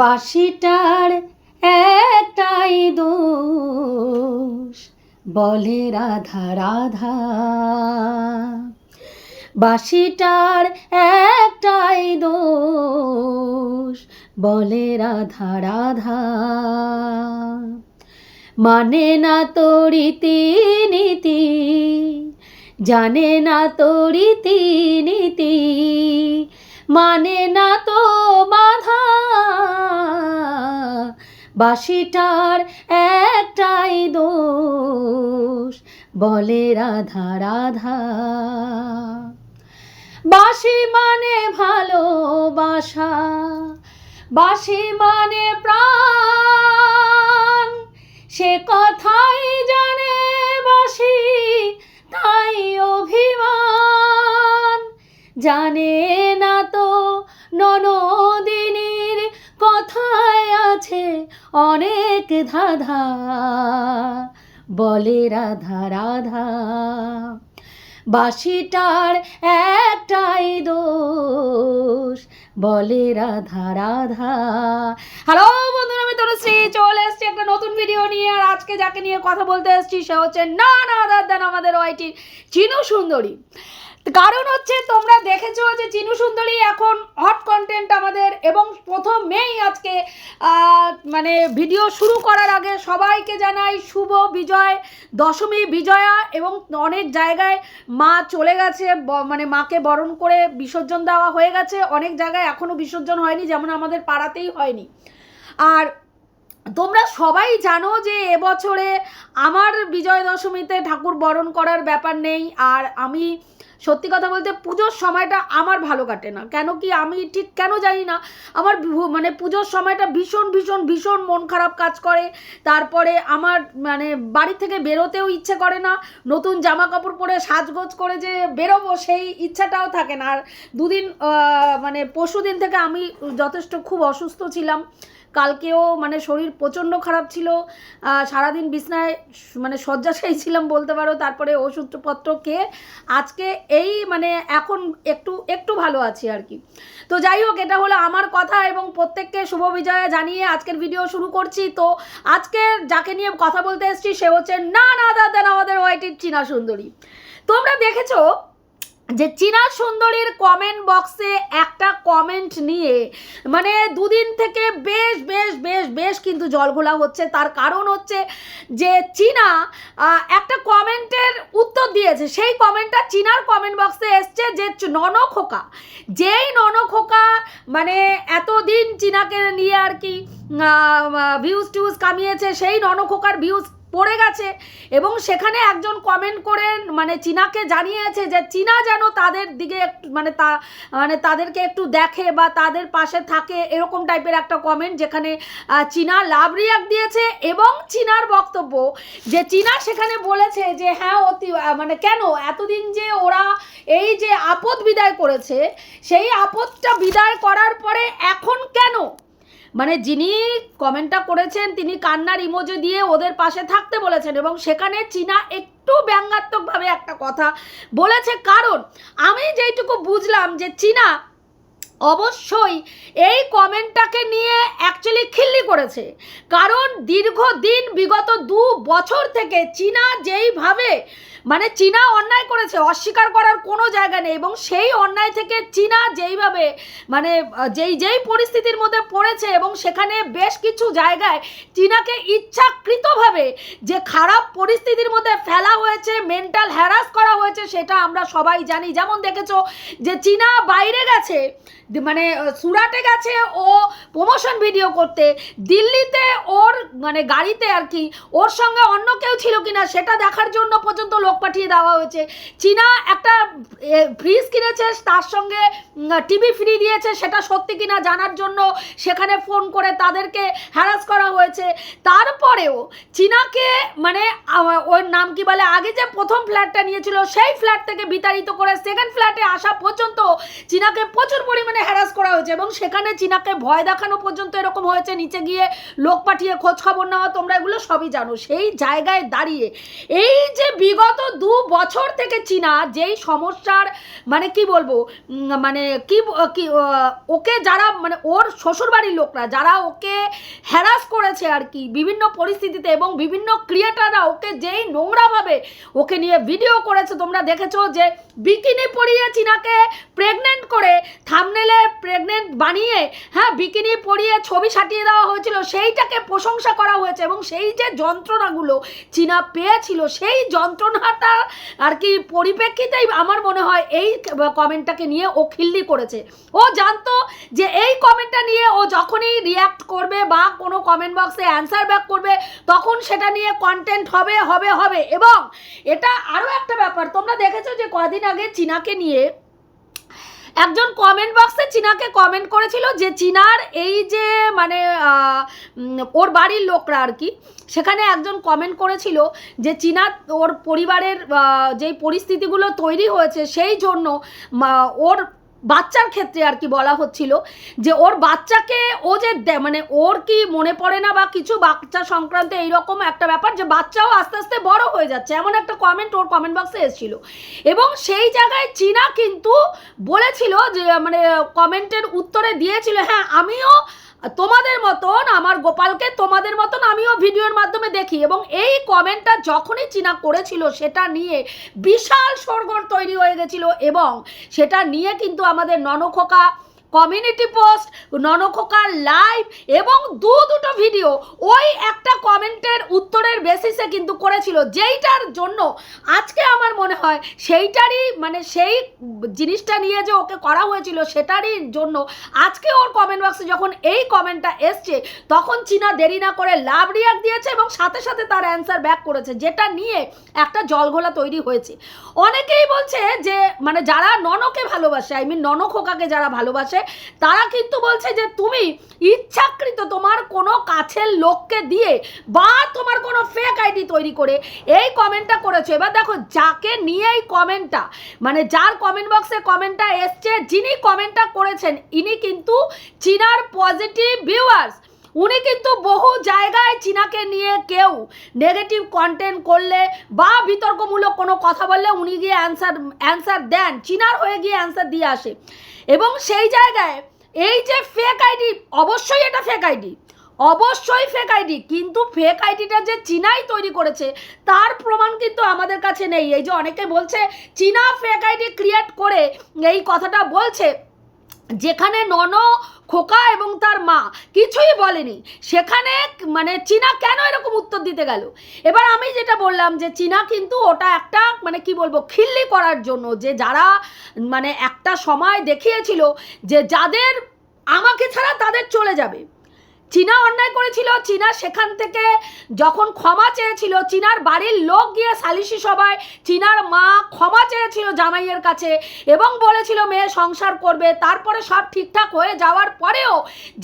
বাঁশিটার একটাই দোষ, বলে রাধা রাধা। বাসিটার একটাই দোষ, বলে রাধা রাধা। মানে না তো রীতি নীতি জানে না তো রীতি নীতি মানে না তো বাধা। বাসিটার একটাই দোষ, বলে রাধা রাধা। বাসি মানে ভালোবাসা, বাসি মানে প্রাণ। সে কথাই জানে বাসি, তাই অভিমান। জানে না তো ননদিনীর কথায় আছে অনেক ধাঁধা। বলে রাধা রাধা বাসিটার একটাই দোষ। বলে রাধা রাধা, হ্যালো বন্ধুরা, আমি তনুশ্রী, চলে এসেছি একটা নতুন ভিডিও নিয়ে। আর আজকে যাকে নিয়ে কথা বলতে এসেছি, সে হচ্ছে না না দাদান আমাদের ওয়াইটির চিনু সুন্দরী। কারণ হচ্ছে তোমরা দেখেছ যে চিনু সুন্দরী এখন হট কন্টেন্ট আমাদের এবং প্রথম প্রথমেই আজকে মানে ভিডিও শুরু করার আগে সবাইকে জানাই শুভ বিজয়, দশমী বিজয়া এবং অনেক জায়গায় মা চলে গেছে মানে মাকে বরণ করে বিসর্জন দেওয়া হয়ে গেছে। অনেক জায়গায় এখনও বিসর্জন হয়নি, যেমন আমাদের পাড়াতেই হয়নি। আর তোমরা সবাই জানো যে এবছরে আমার বিজয় দশমীতে ঠাকুর বরণ করার ব্যাপার নেই, আর আমি সত্যি কথা বলতে পুজোর সময়টা আমার ভালো কাটে না। কেন কি আমি ঠিক কেন জানি না, আমার মানে পুজোর সময়টা ভীষণ ভীষণ ভীষণ মন খারাপ কাজ করে। তারপরে আমার মানে বাড়ি থেকে বেরোতেও ইচ্ছে করে না, নতুন জামা কাপড় পরে সাজগোজ করে যে বেরোবো সেই ইচ্ছাটাও থাকে না। আর দুদিন মানে পরশু দিন থেকে আমি যথেষ্ট খুব অসুস্থ ছিলাম। কালকেও মানে শরীর প্রচণ্ড খারাপ ছিল সারাদিন বিছনায় মানে শয্যাশায়ী ছিলাম বলতে পারো, তারপরে ওষুধপত্র খেয়ে আজকে এই মানে এখন একটু একটু ভালো আছি আর কি। তো যাই হোক, এটা হলো আমার কথা এবং প্রত্যেককে শুভ বিজয়া জানিয়ে আজকের ভিডিও শুরু করছি। তো আজকে যাকে নিয়ে কথা বলতে এসেছি, সে হচ্ছে না না দাদা আমাদের ওয়াইটির চীনা সুন্দরী। তোমরা দেখেছ যে চীনা সুন্দরীর কমেন্ট বক্সে একটা কমেন্ট নিয়ে মানে দুদিন থেকে বেশ বেশ বেশ বেশ কিন্তু জলঘোলা হচ্ছে। তার কারণ হচ্ছে যে চীনা একটা কমেন্টের উত্তর দিয়েছে। সেই কমেন্টটা চীনার কমেন্ট বক্সে এসছে যে ননখোকা, যেই ননখোকা মানে এতদিন চীনাকে নিয়ে আর কি ভিউজ টিউজ কামিয়েছে, সেই ননখোকার ভিউজ পড়ে গেছে। এবং সেখানে একজন কমেন্ট করে মানে চীনাকে জানিয়েছে যে, চীনা যেন তাদের দিকে একটু মানে তা মানে তাদেরকে একটু দেখে বা তাদের পাশে থাকে, এরকম টাইপের একটা কমেন্ট যেখানে চীনা লাভ রিয়াক্ট দিয়েছে এবং চীনার বক্তব্য যে, চীনা সেখানে বলেছে যে হ্যাঁ অতি মানে কেন? এতদিন যে ওরা এই যে আপদ বিদায় করেছে, সেই আপদটা বিদায় করার পরে এখন কেন? মানে যিনি কমেন্টটা করেছেন, তিনি কান্নার ইমোজি দিয়ে ওদের পাশে থাকতে বলেছেন এবং সেখানে চীনা একটু ব্যঙ্গাত্মকভাবে একটা কথা বলেছে। কারণ আমি যেইটুকু বুঝলাম যে চীনা অবশ্যই এই কমেন্টটাকে নিয়ে অ্যাকচুয়ালি খিল্লি করেছে। কারণ দীর্ঘদিন বিগত দু বছর থেকে চীনা যেইভাবে মানে চীনা অন্যায় করেছে, অস্বীকার করার কোনো জায়গা নেই এবং সেই অন্যায় থেকে চীনা যেইভাবে মানে যেই যেই পরিস্থিতির মধ্যে পড়েছে এবং সেখানে বেশ কিছু জায়গায় চীনাকে ইচ্ছাকৃতভাবে যে খারাপ পরিস্থিতির মধ্যে ফেলা হয়েছে মেন্টাল হ্যারাস করা হয়েছে, সেটা আমরা সবাই জানি। যেমন দেখেছ যে চীনা বাইরে গেছে মানে সুরাটে গেছে ও প্রমোশন ভিডিও করতে। দিল্লিতে ওর মানে গাড়িতে আর কি, ওর সঙ্গে অন্য কেউ ছিল কিনা সেটা দেখার জন্য পর্যন্ত লোক পাঠিয়ে দেওয়া হয়েছে। চীনা একটা ফ্রিজ কিনেছে, তার সঙ্গে টিভি ফ্রি দিয়েছে, সেটা সত্যি কিনা জানার জন্য সেখানে ফোন করে তাদেরকে হ্যারাস করা হয়েছে। তারপরেও চীনাকে মানে ওর নাম কি বলে, আগে যে প্রথম ফ্ল্যাটটা নিয়েছিল, সেই ফ্ল্যাট থেকে বিতাড়িত করে সেকেন্ড ফ্ল্যাটে আসা পর্যন্ত চীনাকে প্রচুর পরিমাণে হ্যারাস করা হয়েছে এবং সেখানে চীনাকে ভয় দেখানো পর্যন্ত এরকম হয়েছে। নিচে গিয়ে লোক পাঠিয়ে খোঁজ খবর নেওয়া, তোমরা এগুলো সবই জানো। সেই জায়গায় দাঁড়িয়ে এই যে বিগত দু বছর থেকে চীনা যেই সমস্যার মানে কি বলব মানে কি কি ওকে যারা মানে ওর শ্বশুরবাড়ির লোকরা যারা ওকে হ্যারাস করেছে আর কি বিভিন্ন পরিস্থিতিতে এবং বিভিন্ন ক্রিয়েটাররা ওকে যেই নোংরাভাবে ওকে নিয়ে ভিডিও করেছে, তোমরা দেখেছ যে বিকিনি পরিয়ে চীনাকে প্রেগনেন্ট করে থামনেলে প্রেগনেন্ট বানিয়ে হ্যাঁ বিকিনি পরিয়ে ছবি সাটিয়ে দেওয়া হয়েছিল, সেইটাকে প্রশংসা করা হয়েছে এবং সেই যে যন্ত্রণাগুলো চীনা পেয়েছিল, সেই যন্ত্রণাটা আর কি পরিপ্রেক্ষিতেই আমার মনে হয় এই কমেন্টটাকে নিয়ে ও খিল্লি করেছে। ও জানতো যে এই কমেন্টটা নিয়ে ও যখনই রিয়াক্ট করবে বা কোনো কমেন্ট বক্সে অ্যান্সার ব্যাক করবে, তখন সেটা নিয়ে কন্টেন্ট হবে হবে হবে এবং এটা আরও একটা ব্যাপার, তোমরা দেখেছ যে কদিন আগে চীনাকে নিয়ে একজন কমেন্ট বক্সে চীনাকে কমেন্ট করেছিল যে চীনার এই যে মানে ওর বাড়ির লোকরা আর কি, সেখানে একজন কমেন্ট করেছিল যে চীনা ওর পরিবারের যেই পরিস্থিতিগুলো তৈরি হয়েছে সেই জন্য ওর বাচ্চার ক্ষেত্রে আর কি বলা হচ্ছিল যে ওর বাচ্চাকে ও যে মানে ওর কি মনে পড়ে না বা কিছু বাচ্চা সংক্রান্ত এইরকম একটা ব্যাপার যে বাচ্চাও আস্তে আস্তে বড় হয়ে যাচ্ছে, এমন একটা কমেন্ট ওর কমেন্ট বক্সে এসেছিল। এবং সেই জায়গায় চীনা কিন্তু বলেছিল যে মানে কমেন্টের উত্তরে দিয়েছিল হ্যাঁ আমিও তোমাদের মতন, আমার গোপালকে তোমাদের মতন আমিও ভিডিওর মাধ্যমে দেখি এবং এই কমেন্টটা যখনই চীনা করেছিল সেটা নিয়ে বিশাল সরগর তৈরি হয়ে গেছিল এবং সেটা নিয়ে কিন্তু আমাদের ননখোকা কমিউনিটি পোস্ট, ননখোকার লাইভ এবং দু দুটো ভিডিও। ওই একটা কমেন্টের উত্তরের বেসিসে কিন্তু করেছিল, যেইটার জন্য আজকে আমার মনে হয় সেইটারই মানে সেই জিনিসটা নিয়ে যে ওকে করা হয়েছিল, সেটারই জন্য আজকে ওর কমেন্ট বক্সে যখন এই কমেন্টটা এসছে, তখন চীনা দেরি না করে লাভ রিয়াক্ট দিয়েছে এবং সাথে সাথে তার অ্যান্সার ব্যাক করেছে, যেটা নিয়ে একটা জলঘোলা তৈরি হয়েছে। অনেকেই বলছে যে মানে যারা ননকে ভালোবাসে আই মিন ননখোকাকে যারা ভালোবাসে তারা কিন্তু বলছে যে তুমি ইচ্ছাকৃত তোমার কোনো কাছের লোককে দিয়ে বা তোমার কোনো ফেক আইডি তৈরি করে এই কমেন্টটা করেছ। এবার দেখো, যাকে নিয়ে এই কমেন্টটা মানে যার কমেন্ট বক্সে কমেন্টটা এসছে, যিনি কমেন্টটা করেছেন, ইনি কিন্তু চিনার পজিটিভ ভিউয়ার্স উনি কিন্তু বহু জায়গায় চীনাকে নিয়ে কেউ নেগেটিভ কন্টেন্ট করলে বা বিতর্কমূলক কোনো কথা বললে উনি গিয়ে অ্যান্সার অ্যান্সার দেন। চীনার হয়ে গিয়ে অ্যান্সার দিয়ে আসে। এবং সেই জায়গায় এই যে ফেক আইডি অবশ্যই এটা ফেক আইডি অবশ্যই ফেক আইডি কিন্তু ফেক আইডিটা যে চীনাই তৈরি করেছে, তার প্রমাণ কিন্তু আমাদের কাছে নেই। এই যে অনেকে বলছে, চীনা ফেক আইডি ক্রিয়েট করে এই কথাটা বলছে। যেখানে নন খোকা এবং তার মা কিছুই বলেনি। সেখানে মানে চীনা কেন এরকম উত্তর দিতে গেল? এবার আমি যেটা বললাম যে চীনা কিন্তু ওটা একটা মানে কি বলব, খিল্লি করার জন্য যে যারা মানে একটা সময় দেখিয়েছিল যে যাদের আমাকে ছাড়া তাদের চলে যাবে। চীনা অন্যায় করেছিল, চীনা সেখান থেকে যখন ক্ষমা চেয়েছিল, চীনার বাড়ির লোক গিয়ে সালিশি সভায় চীনার মা ক্ষমা চেয়েছিল জামাইয়ের কাছে এবং বলেছিল, মেয়ে সংসার করবে। তারপরে সব ঠিকঠাক হয়ে যাওয়ার পরেও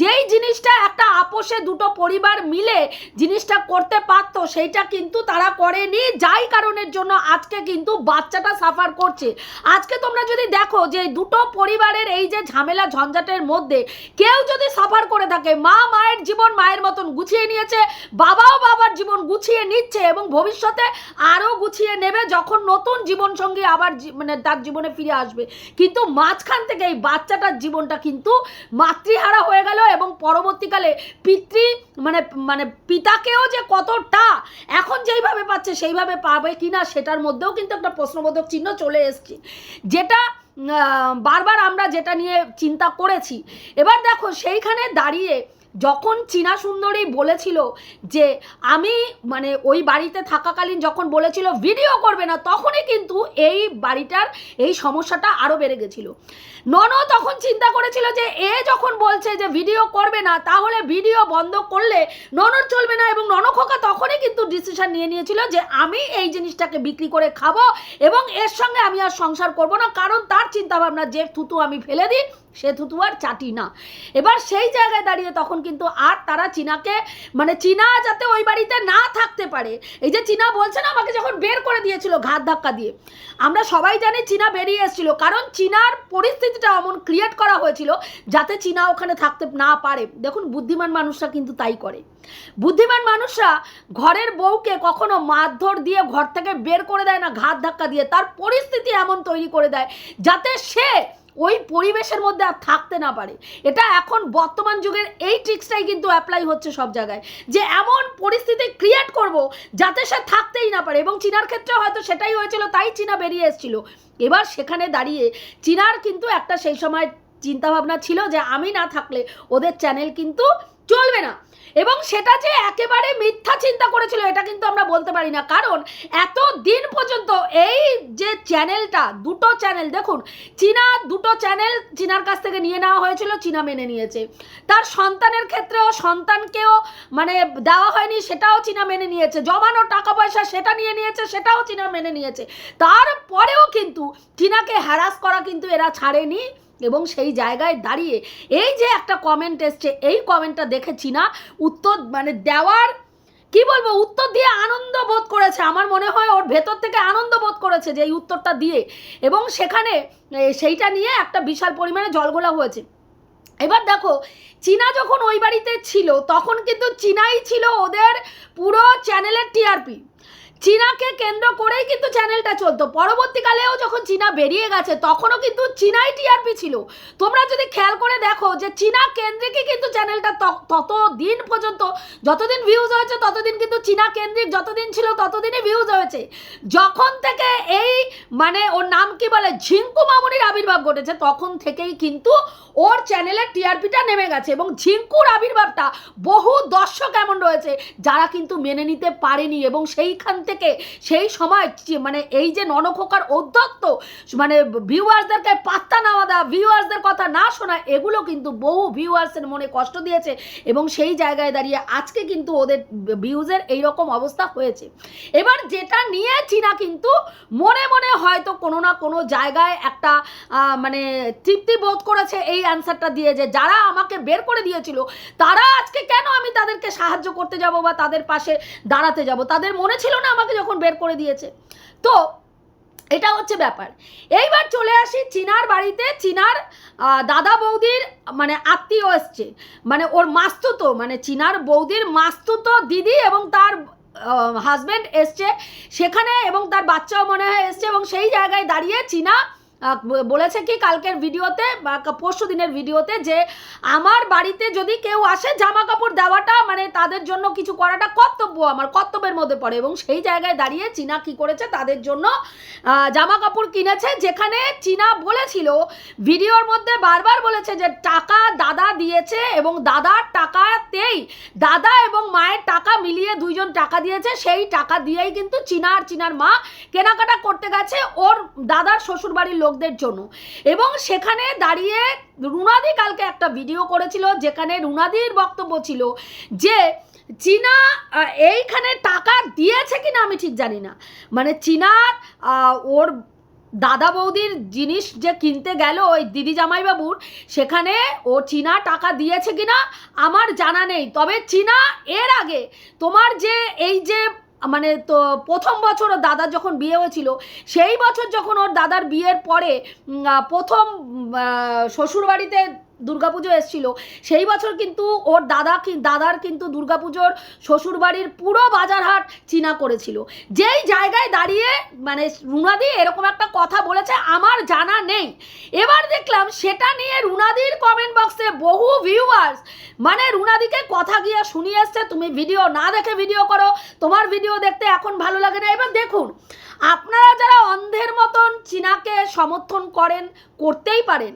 যেই জিনিসটা একটা আপোষে দুটো পরিবার মিলে জিনিসটা করতে পারতো, সেইটা কিন্তু তারা করেনি। যাই কারণের জন্য আজকে কিন্তু বাচ্চাটা সাফার করছে। আজকে তোমরা যদি দেখো যে দুটো পরিবারের এই যে ঝামেলা ঝঞ্ঝাটের মধ্যে কেউ যদি সাফার করে থাকে মা মায়ের জীবন মায়ের মতন গুছিয়ে নিয়েছে, বাবাও বাবার জীবন গুছিয়ে নিচ্ছে এবং ভবিষ্যতে আরও গুছিয়ে নেবে যখন নতুন জীবন জীবনসঙ্গী আবার মানে তার জীবনে ফিরে আসবে। কিন্তু মাঝখান থেকে এই বাচ্চাটার জীবনটা কিন্তু মাতৃহারা হয়ে গেল এবং পরবর্তীকালে পিতৃ মানে মানে পিতাকেও যে কতটা এখন যেইভাবে পাচ্ছে সেইভাবে পাবে কি না সেটার মধ্যেও কিন্তু একটা প্রশ্নবোধক চিহ্ন চলে এসছে। যেটা বারবার আমরা যেটা নিয়ে চিন্তা করেছি। এবার দেখো সেইখানে দাঁড়িয়ে যখন চীনা সুন্দরী বলেছিল যে আমি মানে ওই বাড়িতে থাকাকালীন যখন বলেছিল, ভিডিও করবে না, তখনই কিন্তু এই বাড়িটার এই সমস্যাটা আরও বেড়ে গেছিল। নন তখন চিন্তা করেছিল যে, এ যখন বলছে যে ভিডিও করবে না, তাহলে ভিডিও বন্ধ করলে ননর চলবে না, এবং ননখোকা তখনই কিন্তু ডিসিশন নিয়ে নিয়েছিল যে, আমি এই জিনিসটাকে বিক্রি করে খাব এবং এর সঙ্গে আমি আর সংসার করব না, কারণ তার চিন্তাভাবনা, যে থুতু আমি ফেলে দিই সে থুতু আর চাটি না। এবার সেই জায়গায় দাঁড়িয়ে তখন কিন্তু আর তারা চীনাকে মানে চীনা যাতে ওই বাড়িতে না থাকতে পারে, এই যে চীনা বলছে না আমাকে যখন বের করে দিয়েছিল ঘাত ধাক্কা দিয়ে, আমরা সবাই জানি চীনা বেরিয়ে এসেছিল, কারণ চীনার পরিস্থিতিটা এমন ক্রিয়েট করা হয়েছিল যাতে চীনা ওখানে থাকতে না পারে। দেখুন, বুদ্ধিমান মানুষরা কিন্তু তাই করে। বুদ্ধিমান মানুষরা ঘরের বউকে কখনো মারধর দিয়ে ঘর থেকে বের করে দেয় না, ঘাত ধাক্কা দিয়ে, তার পরিস্থিতি এমন তৈরি করে দেয় যাতে সে ওই পরিবেশের মধ্যে আর থাকতে না পারে। এটা এখন বর্তমান যুগের এই ট্রিক্সটাই কিন্তু অ্যাপ্লাই হচ্ছে সব জায়গায়। যে এমন পরিস্থিতি ক্রিয়েট করব যাতে সে থাকতেই না পারে। এবং চীনার ক্ষেত্রে হয়তো সেটাই হয়েছিল, তাই চীনা বেরিয়ে এসেছিল। এবার সেখানে দাঁড়িয়ে চীনার কিন্তু একটা সেই সময় চিন্তাভাবনা ছিল যে আমি না থাকলে ওদের চ্যানেল কিন্তু চলবে না। এবং সেটা যে একেবারে মিথ্যা চিন্তা করেছিল, এটা কিন্তু আমরা বলতে পারি না। কারণ এত দিন পর্যন্ত এই যে চ্যানেলটা, দুটো চ্যানেল, দেখুন, চীনা দুটো চ্যানেল চীনার কাছ থেকে নিয়ে নেওয়া হয়েছিল, চীনা মেনে নিয়েছে। তার সন্তানের ক্ষেত্রেও সন্তানকেও মানে দেওয়া হয়নি, সেটাও চীনা মেনে নিয়েছে। জমানো টাকা পয়সা সেটা নিয়ে নিয়েছে, সেটাও চীনা মেনে নিয়েছে। তারপরেও কিন্তু চীনাকে হ্যারাস করা কিন্তু এরা ছাড়েনি। এবং সেই জায়গায় দাঁড়িয়ে এই যে একটা কমেন্ট এসছে, এই কমেন্টটা দেখেছি না, উত্তর মানে দেওয়ার, কি বলব, উত্তর দিয়ে আনন্দ বোধ করেছে। আমার মনে হয় ওর ভেতর থেকে আনন্দ বোধ করেছে যে এই উত্তরটা দিয়ে। এবং সেখানে সেইটা নিয়ে একটা বিশাল পরিমাণে জলগোলা হয়েছে। এবার দেখো, চীনা যখন ওই বাড়িতে ছিল, তখন কিন্তু চীনাই ছিল ওদের পুরো চ্যানেলের টিআরপি চীনাকে কেন্দ্র করেই কিন্তু চ্যানেলটা চলতো। পরবর্তীকালেও যখন চীনা বেরিয়ে গেছে, তখনও কিন্তু চীনাই টিআরপি ছিল। তোমরা যদি খেয়াল করে দেখো যে চীনা কেন্দ্রিকই কিন্তু চ্যানেলটা তত দিন পর্যন্ত যতদিন ভিউজ হয়েছে, ততদিন কিন্তু চীনা কেন্দ্রিক যতদিন ছিল, ততদিনই ভিউজ হয়েছে। যখন থেকে এই মানে ওর নাম কি বলে, ঝিঙ্কু মামুনির আবির্ভাব ঘটেছে, তখন থেকেই কিন্তু ওর চ্যানেলের টিআরপিটা নেমে গেছে এবং ঝিঙ্কুর আবির্ভাবটা বহু দর্শক এমন রয়েছে যারা কিন্তু মেনে নিতে পারেনি এবং সেইখান থেকে সেই সময় মানে এই যে ননখোকার অধ্যত্ত মানে ভিউয়ার্সদেরকে পাত্তা না দেওয়া ভিউয়ার্সদের কথা না শোনা, এগুলো কিন্তু বহু ভিউয়ার্সের মনে কষ্ট দিয়েছে এবং সেই জায়গায় দাঁড়িয়ে আজকে কিন্তু ওদের ভিউজের এইরকম অবস্থা হয়েছে। এবার যেটা নিয়ে চীনা কিন্তু মনে মনে হয়তো কোনো না কোনো জায়গায় একটা মানে তৃপ্তি বোধ করেছে এই অ্যান্সারটা দিয়ে যে যারা আমাকে বের করে দিয়েছিল, তারা আজকে কেন আমি তাদেরকে সাহায্য করতে যাব বা তাদের পাশে দাঁড়াতে যাব? তাদের মনে ছিল না আমাকে যখন বের করে দিয়েছে। তো এটা হচ্ছে ব্যাপার। এইবার চলে আসি চিনার বাড়িতে। চিনার দাদা বৌদির মানে আত্মীয় এসছে। মানে ওর মাস্তুতো মানে চিনার বৌদির মাস্তুতো দিদি এবং তার হাজব্যান্ড এসছে। সেখানে এবং তার বাচ্চাও মনে হয় এসছে এবং সেই জায়গায় দাঁড়িয়ে চীনা বলেছে কি কালকের ভিডিওতে বা পরশু দিনের ভিডিওতে যে আমার বাড়িতে যদি কেউ আসে জামা কাপড় দেওয়াটা মানে তাদের জন্য কিছু করাটা কর্তব্য আমার, কর্তব্যের মধ্যে পড়ে এবং সেই জায়গায় দাঁড়িয়ে চীনা কি করেছে তাদের জন্য জামা কাপড় কিনেছে যেখানে চীনা বলেছিল, ভিডিওর মধ্যে বারবার বলেছে যে টাকা দাদা দিয়েছে এবং দাদার টাকাতেই দাদা এবং মায়ের টাকা মিলিয়ে দুইজন টাকা দিয়েছে, সেই টাকা দিয়েই কিন্তু চীনা আর চীনার মা কেনাকাটা করতে গেছে। ওর দাদার শ্বশুরবাড়ির লোকদের জন্য। এবং সেখানে দাঁড়িয়ে রুনাদি কালকে একটা ভিডিও করেছিল, যেখানে রুনাদির বক্তব্য ছিল যে, চীনা এইখানে টাকা দিয়েছে কিনা আমি ঠিক জানি না। মানে চীনার ওর দাদা বৌদির জিনিস যে কিনতে গেল ওই দিদি জামাইবাবুর, সেখানে ও চীনা টাকা দিয়েছে কিনা আমার জানা নেই। তবে চীনা, এর আগে তোমার যে এই যে মানে তো প্রথম বছর ওর দাদার যখন বিয়ে হয়েছিল, সেই বছর যখন ওর দাদার বিয়ের পরে প্রথম শ্বশুর প্রথম শ্বশুরবাড়িতে দুর্গাপুজো এসেছিল। সেই বছর কিন্তু ওর দাদা দাদার কিন্তু দুর্গাপুজোর শ্বশুরবাড়ির পুরো বাজারহাট চীনা করেছিল। যেই জায়গায় দাঁড়িয়ে মানে রুনাদি এরকম একটা কথা বলেছে, আমার জানা নেই। এবার দেখলাম সেটা নিয়ে রুনাদির কমেন্ট বক্সে বহু ভিউয়ার্স মানে রুনাদিকে কথা গিয়ে শুনিয়ে এসছে, তুমি ভিডিও না দেখে ভিডিও করো, তোমার ভিডিও দেখতে এখন ভালো লাগে না। এবার দেখুন আপনারা যারা অন্ধের মতন চীনাকে সমর্থন করেন, করতেই পারেন।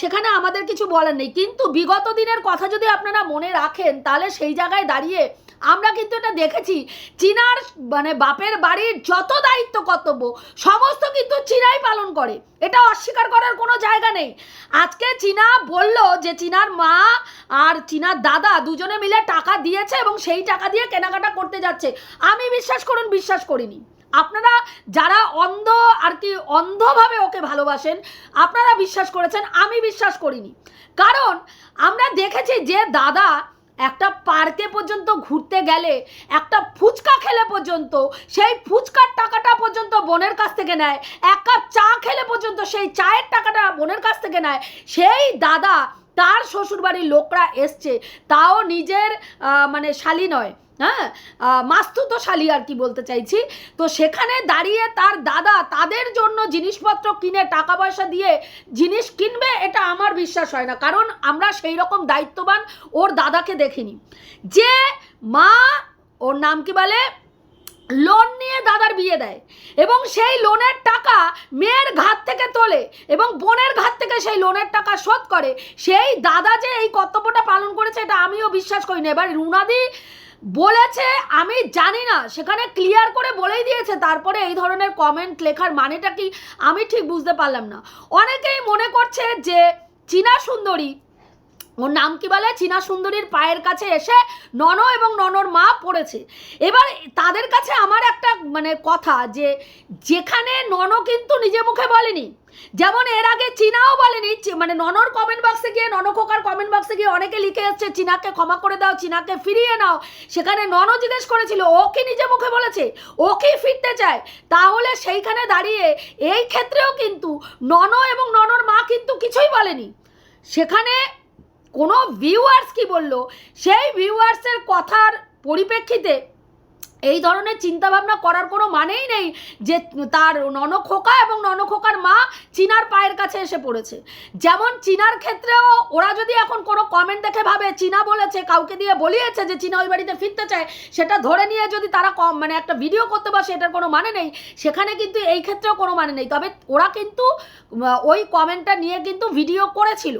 সেখানে আমাদের কিছু বলার নেই। কিন্তু বিগত দিনের কথা যদি আপনারা মনে রাখেন, তাহলে সেই জায়গায় দাঁড়িয়ে আমরা কিন্তু এটা দেখেছি, চীনার মানে বাপের বাড়ির যত দায়িত্ব কর্তব্য, সমস্ত কিন্তু চীনাই পালন করে। এটা অস্বীকার করার কোনো জায়গা নেই। আজকে চীনা বলল যে চীনার মা আর চীনার দাদা দুজনে মিলে টাকা দিয়েছে এবং সেই টাকা দিয়ে কেনাকাটা করতে যাচ্ছে। আমি বিশ্বাস করুন, বিশ্বাস করিনি। আপনারা যারা অন্ধ আর কি অন্ধভাবে ওকে ভালোবাসেন, আপনারা বিশ্বাস করেছেন, আমি বিশ্বাস করিনি। কারণ আমরা দেখেছি যে দাদা একটা পার্কে পর্যন্ত ঘুরতে গেলে, একটা ফুচকা খেলে পর্যন্ত, সেই ফুচকার টাকাটা পর্যন্ত বোনের কাছ থেকে নেয়, এক কাপ চা খেলে পর্যন্ত সেই চায়ের টাকাটা বোনের কাছ থেকে নেয়, সেই দাদা তার শ্বশুরবাড়ির লোকরা এসছে, তাও নিজের মানে শালি নয়। হ্যাঁ? মাস্তুতো শালি আর কি বলতে চাইছি। তো সেখানে দাঁড়িয়ে তার দাদা তাদের জন্য জিনিসপত্র কিনে টাকা পয়সা দিয়ে জিনিস কিনবে, এটা আমার বিশ্বাস হয় না। কারণ আমরা সেই রকম দায়িত্ববান ওর দাদাকে দেখিনি। যে মা, ওর নাম কি বলে? লোন নিয়ে দাদার বিয়ে দেয় এবং সেই লোনের টাকা মেয়ের ঘাত থেকে তোলে এবং বোনের ঘাত থেকে সেই লোনের টাকা শোধ করে। সেই দাদা যে এই কর্তব্যটা পালন করেছে, এটা আমিও বিশ্বাস করি না। এবার রুনাদি বলেছে, আমি জানি না। সেখানে ক্লিয়ার করে বলেই দিয়েছে, তারপরে এই ধরনের কমেন্ট লেখার মানেটা কি? আমি ঠিক বুঝতে পারলাম না। অনেকেই মনে করছে যে, চীনা সুন্দরী ওর নাম কি বলে? চীনা সুন্দরীর পায়ের কাছে এসে নন এবং ননর মা পড়েছে। এবার তাদের কাছে আমার একটা মানে কথা যে, যেখানে নন কিন্তু নিজে মুখে বলেনি। যেমন এর আগে চীনাও বলেনি মানে ননর কমেন্ট বক্সে গিয়ে ননখোকার কমেন্ট বক্সে গিয়ে অনেকে লিখে এসছে, চীনাকে ক্ষমা করে দাও, চীনাকে ফিরিয়ে নাও। সেখানে নন জিজ্ঞেস করেছিল, ও কি নিজে মুখে বলেছে? ও কি ফিরতে চায়? তাহলে সেইখানে দাঁড়িয়ে এই ক্ষেত্রেও কিন্তু নন এবং ননর মা কিন্তু কিছুই বলেনি। সেখানে কোনো ভিউয়ার্স কি বলল? সেই ভিউয়ার্সের কথার পরিপ্রেক্ষিতে এই ধরনের চিন্তাভাবনা করার কোনো মানেই নেই যে তার ননখোকা এবং ননখোকার মা চীনার পায়ের কাছে এসে পড়েছে। যেমন চীনার ক্ষেত্রেও ওরা যদি এখন কোনো কমেন্ট দেখে ভাবে, চীনা বলেছে, কাউকে দিয়ে বলিয়েছে যে চীনা ওই বাড়িতে ফিরতে চায় সেটা ধরে নিয়ে যদি তারা কম মানে একটা ভিডিও করতে বসে, এটার কোনো মানে নেই। সেখানে কিন্তু এই ক্ষেত্রেও কোনো মানে নেই। তবে ওরা কিন্তু ওই কমেন্টটা নিয়ে কিন্তু ভিডিও করেছিল।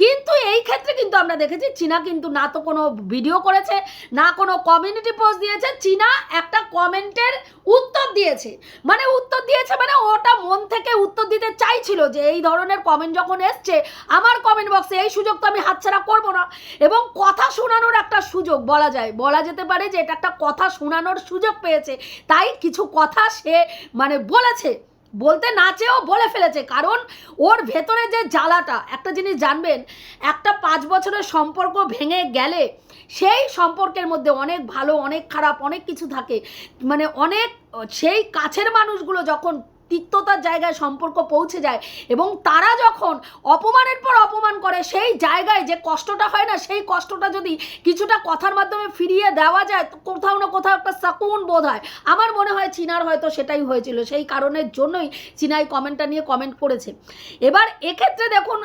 কিন্তু এই ক্ষেত্রে কিন্তু আমরা দেখেছি, চীনা কিন্তু না তো কোনো ভিডিও করেছে, না কোনো কমিউনিটি পোস্ট দিয়েছে। চীনা একটা কমেন্টের উত্তর দিয়েছে। মানে উত্তর দিয়েছে মানে ওটা মন থেকে উত্তর দিতে চাইছিল যে এই ধরনের কমেন্ট যখন এসছে, আমার কমেন্ট বক্সে এই সুযোগ তো আমি হাতছাড়া করব না। এবং কথা শোনানোর একটা সুযোগ বলা যায়। বলা যেতে পারে যে এটা একটা কথা শোনানোর সুযোগ পেয়েছে। তাই কিছু কথা সে মানে বলেছে। বলতে না চেয়েও বলে ফেলেছে। কারণ ওর ভেতরে যে জ্বালাটা, একটা জিনিস জানবেন, একটা পাঁচ বছরের সম্পর্ক ভেঙে গেলে সেই সম্পর্কের মধ্যে অনেক ভালো, অনেক খারাপ, অনেক কিছু থাকে। মানে অনেক সেই কাছের মানুষগুলো যখন তিক্ততার জায়গায় সম্পর্ক পৌঁছে যায় এবং তারা যখন অপমানের পর অপমান করে, সেই জায়গায় যে কষ্টটা হয় না, সেই কষ্টটা যদি কিছুটা কথার মাধ্যমে ফিরিয়ে দেওয়া যায়, তো কোথাও না কোথাও একটা সাকুন বোধ হয়। আমার মনে হয় চীনার হয়তো সেটাই হয়েছিল, সেই কারণের জন্যই চীনাই কমেন্টটা নিয়ে কমেন্ট করেছে। এবার এক্ষেত্রে দেখুন,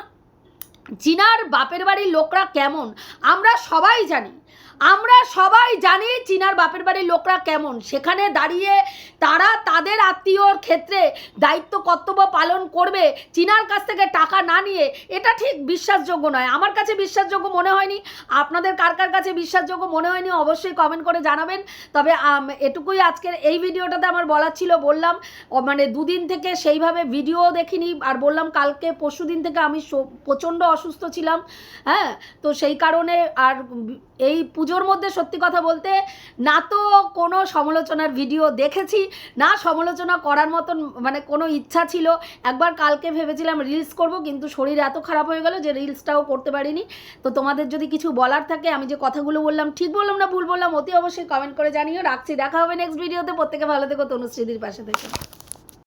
চীনার বাপের বাড়ির লোকরা কেমন? আমরা সবাই জানি আমরা সবাই জানি চীনার বাপের বাড়ির লোকরা কেমন। সেখানে দাঁড়িয়ে তারা তাদের আত্মীয়র ক্ষেত্রে দায়িত্ব, কর্তব্য পালন করবে, চীনার কাছ থেকে টাকা না নিয়ে। এটা ঠিক বিশ্বাসযোগ্য নয়। আমার কাছে বিশ্বাসযোগ্য মনে হয়নি। আপনাদের কার কার কাছে বিশ্বাসযোগ্য মনে হয়নি অবশ্যই কমেন্ট করে জানাবেন। তবে এটুকুই আজকের এই ভিডিওটাতে আমার বলার ছিল। বললাম মানে দুদিন থেকে সেইভাবে ভিডিও দেখিনি। আর বললাম, কালকে পরশু দিন থেকে আমি প্রচণ্ড অসুস্থ ছিলাম। হ্যাঁ? তো সেই কারণে আর এই পুজোর মধ্যে সত্যি কথা বলতে না তো কোনো সমালোচনার ভিডিও দেখেছি, না সমালোচনা করার মতন মানে কোনো ইচ্ছা ছিল। একবার কালকে ভেবেছিলাম রিলস করব, কিন্তু শরীর এত খারাপ হয়ে গেল যে রিলসটাও করতে পারিনি। তো তোমাদের যদি কিছু বলার থাকে, আমি যে কথাগুলো বললাম ঠিক বললাম না ভুল বললাম, অতি অবশ্যই কমেন্ট করে জানিও। রাখছি, দেখা হবে নেক্সট ভিডিওতে প্রত্যেকে ভালো থেকো তনুশ্রীদির পাশে থেকে।